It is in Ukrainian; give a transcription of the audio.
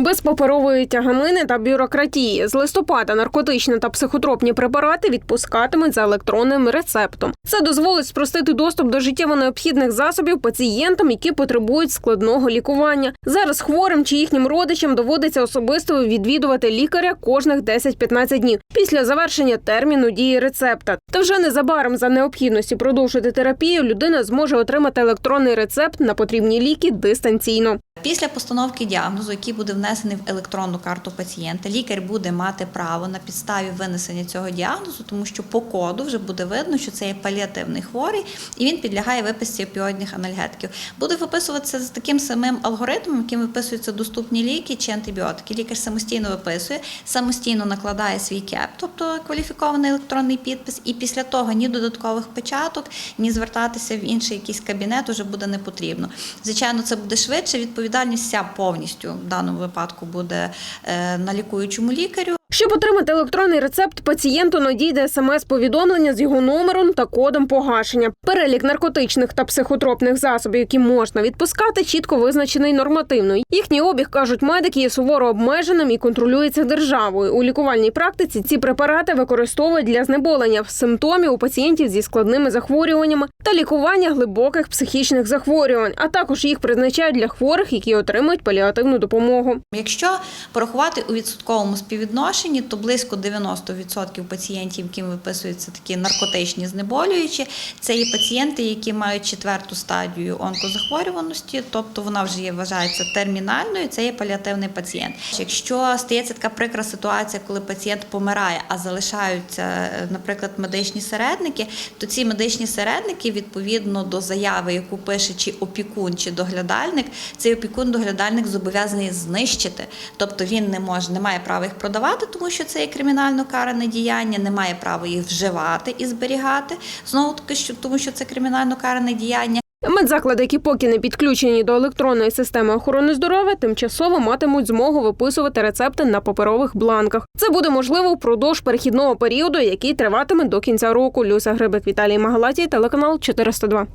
Без паперової тягамини та бюрократії з листопада наркотичні та психотропні препарати відпускатимуть за електронним рецептом. Це дозволить спростити доступ до життєво необхідних засобів пацієнтам, які потребують складного лікування. Зараз хворим чи їхнім родичам доводиться особисто відвідувати лікаря кожних 10-15 днів після завершення терміну дії рецепта. Та вже незабаром за необхідності продовжити терапію людина зможе отримати електронний рецепт на потрібні ліки дистанційно. Після постановки діагнозу, який буде внесений в електронну карту пацієнта, лікар буде мати право на підставі винесення цього діагнозу, тому що по коду вже буде видно, що це є паліативний хворий, і він підлягає виписці опіоїдних анальгетиків. Буде виписуватися з таким самим алгоритмом, яким виписуються доступні ліки чи антибіотики. Лікар самостійно виписує, самостійно накладає свій кеп, тобто кваліфікований електронний підпис, і після того ні додаткових печаток, ні звертатися в інший якийсь кабінет уже буде не потрібно. Звичайно, це буде швидше. Відповідальність вся повністю в даному випадку буде е, на лікуючому лікарю. Щоб отримати електронний рецепт, пацієнту надійде смс-повідомлення з його номером та кодом погашення. Перелік наркотичних та психотропних засобів, які можна відпускати, чітко визначений нормативно. Їхній обіг кажуть медики є суворо обмеженим і контролюється державою. У лікувальній практиці ці препарати використовують для знеболення симптомів у пацієнтів зі складними захворюваннями та лікування глибоких психічних захворювань, а також їх призначають для хворих, які отримують паліативну допомогу. Якщо порахувати у відсотковому співвідношенні, то близько 90% пацієнтів, яким виписуються такі наркотичні знеболюючі, це є пацієнти, які мають четверту стадію онкозахворюваності, тобто вона вже є, вважається термінальною. Це є паліативний пацієнт. Якщо стається така прикра ситуація, коли пацієнт помирає, а залишаються, е, наприклад, медичні середники, то ці медичні середники відповідно до заяви, яку пише чи опікун, чи доглядальник, цей опікун-доглядальник зобов'язаний знищити. Тобто він не може, не має права їх продавати, тому що це є кримінально каране діяння, не має права їх вживати і зберігати. Знову таки, що тому що це кримінально каране діяння. Медзаклади, які поки не підключені до електронної системи охорони здоров'я, тимчасово матимуть змогу виписувати рецепти на паперових бланках. Це буде можливо впродовж перехідного періоду, який триватиме до кінця року. Люся Грибик, Віталій Магалатій, телеканал 402.